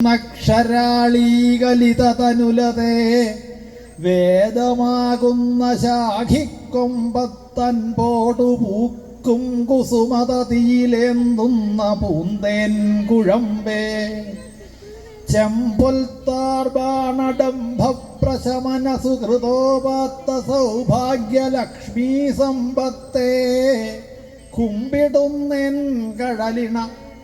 അക്ഷരാളീകലിതനുലതേ വേദമാകുന്ന ശാഖിക്കൊമ്പത്തൻ പോടു പൂക്കും കുസുമതീലേന്തുന്ന പൂന്തേൻ കുഴമ്പേ. ചെമ്പൊൽത്താർബാണഡംഭപ്രശമന സുഹൃതോപാത്ത സൗഭാഗ്യലക്ഷ്മീ സമ്പത്തേ കുമ്പിടുന്നെൻ കഴലിണ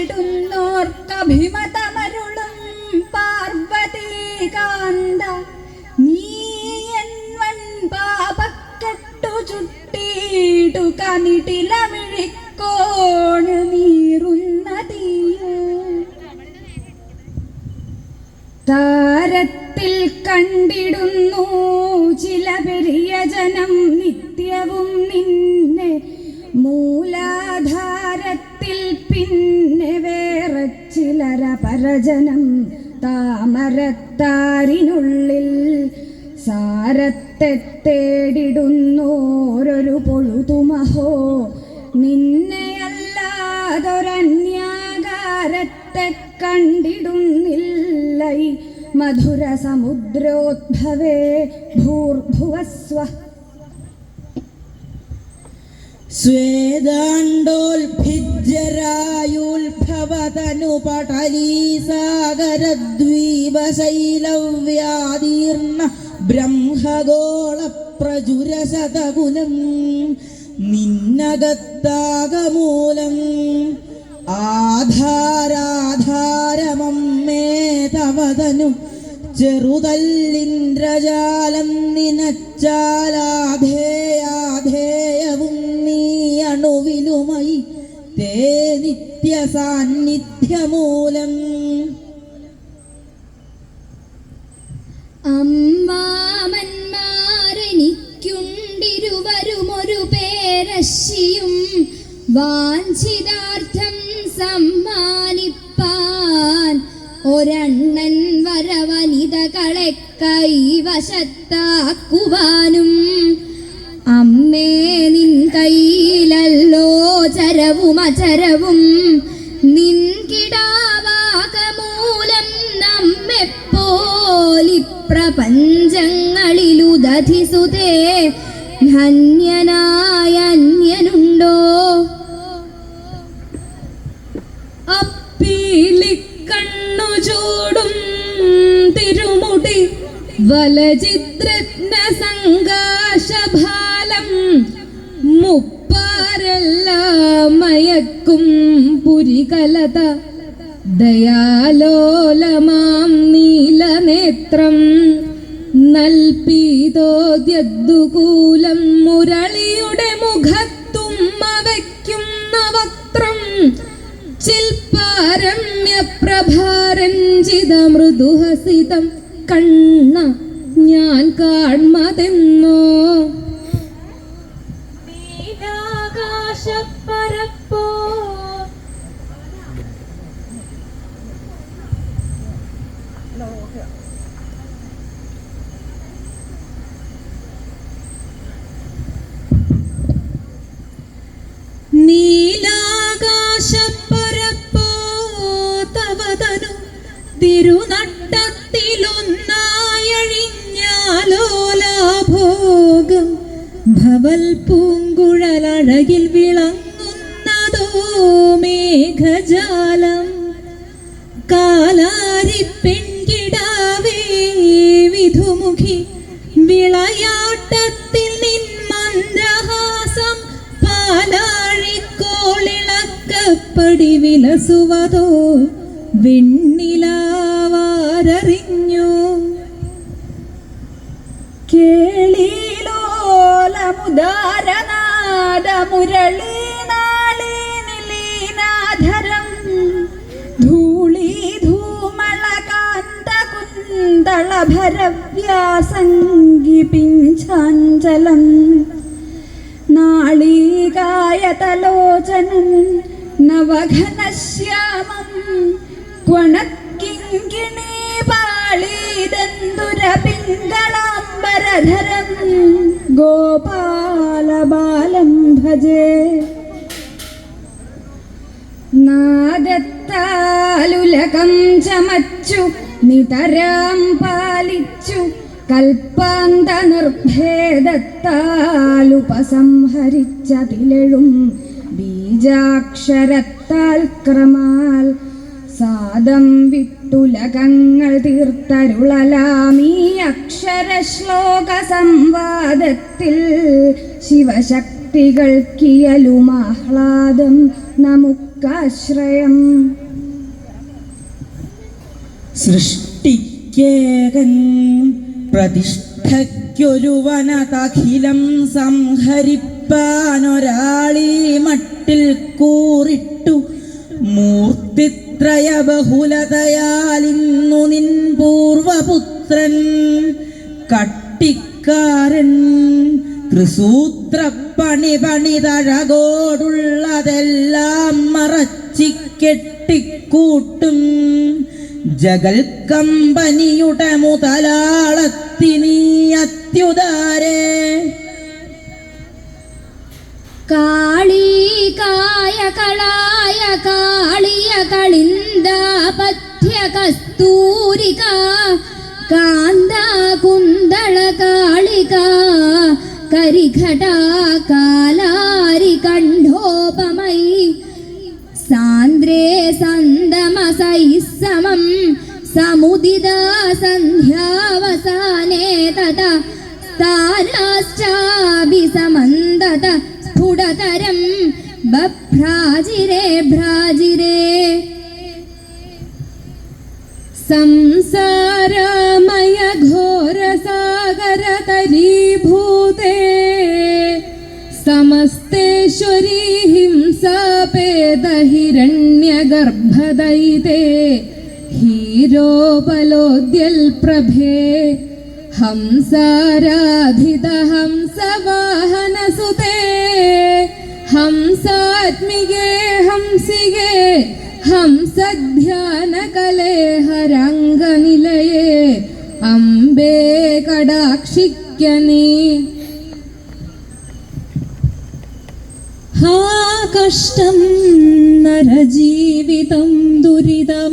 കുമ്പിടുന്നോർക്കഭിമതമരുളും പാർവതീകാന്ത. നീ എൻ വൻ പാപക്കെട്ടു ചുട്ടിടു കനിട്ടിലമിഴിക്കോണ് നീറുന്ന തീയ താരത്തിൽ കണ്ടിടുന്നു ചില പെരിയ ജനം നിത്യവും നിന്നെ. മൂലാധാരത്തിൽ പരജനം താമരത്താരിനുള്ളിൽ സാരത്തെ തേടിടുന്നോരൊരു പൊഴുതുമഹോ. നിന്നെയല്ലാതൊരന്യാകാരത്തെ കണ്ടിടുന്നില്ലൈ. മധുര സമുദ്രോദ്ഭവേ ഭൂർഭുവസ്വ സ്വേദാണ്ടോൽഭിജരായുൽഭവതനുപടലീസാഗരദ്വീപശൈലവ്യാദീർണ ബ്രഹ്മഗോളപ്രചുരശതകുലം നിന്നകത്താകമൂലം ആധാരാധാരമേ തവതനു ചെറുതല്ലിന്ദ്രജാലം നിനച്ചാലാധേയാധേയവും നീ അണുവിലുമയി തേ നിത്യ സാന്നിധ്യമൂലം. അമ്മാമന്മാരെനിക്കുണ്ടിരുവരുമൊരു പേരശിയും വാഞ്ചിതാർത്ഥം സമ്മാനിപ്പാൻ ഒരണ്ണൻ വരവനിതകളെ കൈവശത്താക്കുവാനും അമ്മേ നിൻ കയ്യിലല്ലോ ചരവും അചരവും നിൻ കിടാവാകമൂലം നമ്മെ പോലി പ്രപഞ്ചങ്ങളിലുദധിസുതേ ധന്യനായ അന്യനുണ്ടോ? അപ്പീലിക്കണ്ണു ചൂടും തിരുമുടി വലചിത്രജ്ഞ സങ്കാശഭാലം പുരികലത ദയാലോലമാം നീലനേത്രം നൽപീതോദ്യദ്ദുകൂലം മുരളിയുടെ മുഖത്തുമ്മ വയ്ക്കുന്ന വക്രം ചിൽപാരമ്യ പ്രഭാരഞ്ജിത മൃദുഹസിതം കണ്ണ നീലാകാശപ്പരപ്പോ തവതനു തിരുനട്ടത്തിലൊന്നായഴിഞ്ഞാലോലാഭോഗം ഭവൽ പൂങ്കുഴലഴകിൽ വിളങ്ങുന്നതോ മേഘജാലം കാലാരി പെൺകിടാവേ വിധുമുഖി വിളയാട്ടത്തിൽ നിൻ മന്ദഹാസം പാലാഴിക്കോളിളക്കപ്പടി വിലസുവതോ വെണ്ണിലാവാരറിഞ്ഞു. കേളിലോലമുദാരനാദ മുരളീനാളീനിലീനാധരം കുന്തളഭരവ്യാസംഗി പിഞ്ചാഞ്ചലം നാളീകായതലോചനൻ നവഘനശ്യാമം. ക്വണക്കിങ്കിണീ പാളീദന്തുരപിംഗളാംബരധരം ഗോപാലബാലം ഭജേ. നാഗത്താലുലകം ചമച്ചു നിതരാം പാലിച്ചു കൽപ്പാന്ത നിർഭേദത്താലുപസംഹരിച്ച തിലഴും ബീജാക്ഷരത്താൽ ക്രമാൽ സാദം വിട്ടുലകങ്ങൾ തീർത്തരുളലാമീ അക്ഷരശ്ലോക സംവാദത്തിൽ ശിവശക്തികൾക്കിയലുമാഹ്ലാദം നമുക്കാശ്രയം. സൃഷ്ടിക്കേകൻ പ്രതിഷ്ഠയ്ക്കൊരുവനതഖിലം സംഹരിപ്പാനൊരാളീ മട്ടിൽ കൂറിട്ടു മൂർത്തിത്രയ ബഹുലതയാലിന്നു നിൻ പൂർവപുത്രൻ കട്ടിക്കാരൻ ത്രിസൂത്രപ്പണി പണിതഴകോടുള്ളതെല്ലാം മറച്ചിക്കെട്ടിക്കൂട്ടും ജഗൽ കമ്പനിയുടെ മുതലാളത്തിനീ അത്യുദാരേ. കാളീകായ കളായ കാളിയ കളിന്ദ പഥ്യ കസ്തൂരിക കാന്ത കുന്തള കാളിക കരിഘട കാലാരി കണ്ഠോപമൈ സാന്ദ്രേ സന്ദമസൈ സമം സമുദിത സന്ധ്യാവസാനേ തത താരാശ്ചാഭിസമന്തത സ്ഫുടതരം ബഭ്രാജിരേ ഭ്രാജിരേ. സംസാരമയ ഘോരസാഗര തരീഭൂതേ സമസ്തേശ്വരീ ഹിംസപേതഹിരണ്യഗർഭദയിതേ ഹീരോപലോദ്യൽ പ്രഭേ ഹംസാരാധിത ഹംസവാഹനസുതേ ഹംസാത്മികേ ഹംസികേ ഹംസധ്യാനകലേ ഹരംഗനിലയേ അംബേ കടാക്ഷിക്കനീ ഹാ കഷ്ടം നരജീവിതം ദുരിതമീ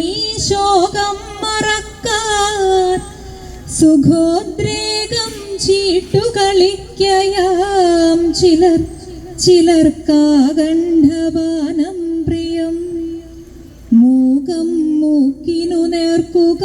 സുഖോദ്രേകം ചീട്ടുകളിക്കയാം ചിലർ. ചിലർക്കാകണ്ഠപാനം പ്രിയം. മൂകം മൂക്കിനു നേർക്കു